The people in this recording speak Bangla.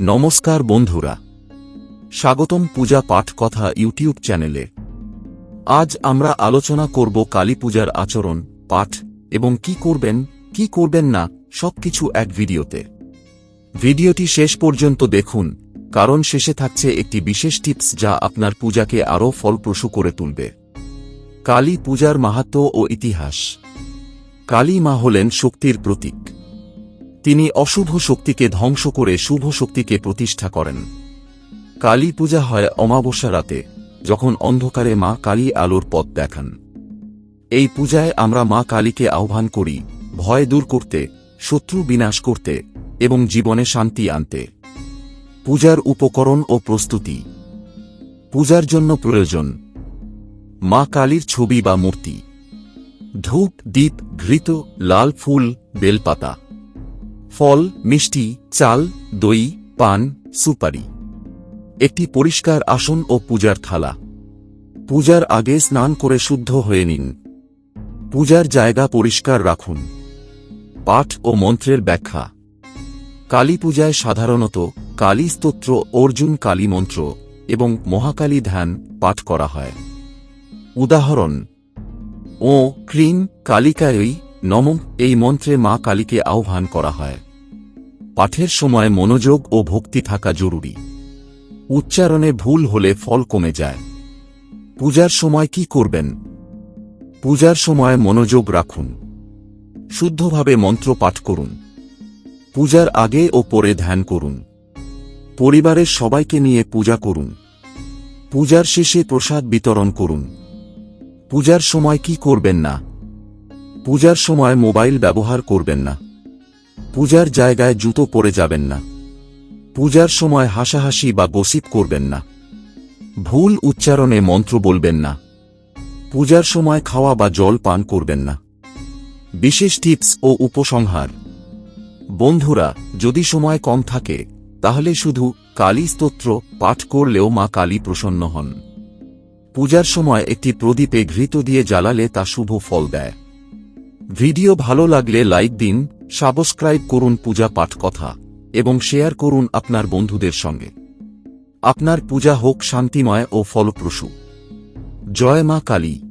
নমস্কার বন্ধুরা। স্বাগতম পূজা পাঠ কথা ইউটিউব চ্যানেলে। আজ আমরা আলোচনা করব কালী পূজার আচরণ, পাঠ এবং কি করবেন কি করবেন না, সবকিছু এক ভিডিওতে। ভিডিওটি শেষ পর্যন্ত দেখুন, কারণ শেষে থাকছে একটি বিশেষ টিপস যা আপনার পূজাকে আরও ফলপ্রসূ করে তুলবে। কালী পূজার মাহাত্ম্য ও ইতিহাস। কালী মা হলেন শক্তির প্রতীক। তিনি অশুভ শক্তিকে ধ্বংস করে শুভ শক্তিকে প্রতিষ্ঠা করেন। কালী পূজা হয় অমাবস্যা রাতে, যখন অন্ধকারে মা কালী আলোর পথ দেখান। এই পূজায় আমরা মা কালীকে আহ্বান করি, ভয় দূর করতে, শত্রু বিনাশ করতে এবং জীবনে শান্তি আনতে। পূজার উপকরণ ও প্রস্তুতি। পূজার জন্য প্রয়োজন। মা কালীর ছবি বা মূর্তি। ধূপ দ্বীপ ঘৃত, লাল ফুল, বেলপাতা। ফল, মিষ্টি, চাল, দই, পান, সুপারি। একটি পরিষ্কার আসন ও পূজার থালা। পূজার আগে স্নান করে শুদ্ধ হয়ে নিন। পূজার জায়গা পরিষ্কার রাখুন। পাঠ ও মন্ত্রের ব্যাখ্যা। কালী পূজায় সাধারণত কালী স্তোত্র, অর্জুন কালী মন্ত্র এবং মহাকালী ধ্যান পাঠ করা হয়। উদাহরণ, ও ক্রিম কালিকায়ই নম এই মন্ত্রে মা কালীকে আহ্বান করা হয়। পাঠের সময় মনোযোগ ও ভক্তি থাকা জরুরি। উচ্চারণে ভুল হলে ফল কমে যায়। পূজার সময় কি করবেন? পূজার সময় মনোযোগ রাখুন। শুদ্ধভাবে মন্ত্র পাঠ করুন। পূজার আগে ও পরে ধ্যান করুন। পরিবারের সবাইকে নিয়ে পূজা করুন। পূজার শেষে প্রসাদ বিতরণ করুন। পূজার সময় কি করবেন না? পূজার সময় মোবাইল ব্যবহার করবেন না। পূজার জায়গায় জুতো পরে যাবেন না। পূজার সময় হাসাহাসি বা গসিপ করবেন না। ভুল উচ্চারণে মন্ত্র বলবেন না। পূজার সময় খাওয়া বা জল পান করবেন না। বিশেষ টিপস ও উপসংহার। বন্ধুরা, যদি সময় কম থাকে, তাহলে শুধু কালী স্তোত্র পাঠ করলেও মা কালী প্রসন্ন হন। পূজার সময় একটি প্রদীপে ঘৃত দিয়ে জ্বালালে তা শুভ ফল দেয়। ভিডিও ভালো লাগলে লাইক দিন সাবস্ক্রাইব করুন পূজা পাঠ কথা এবং শেয়ার করুন আপনার বন্ধুদের সঙ্গে। আপনার পূজা হোক শান্তিময় ও ফলপ্রসূ। জয় মা কালী।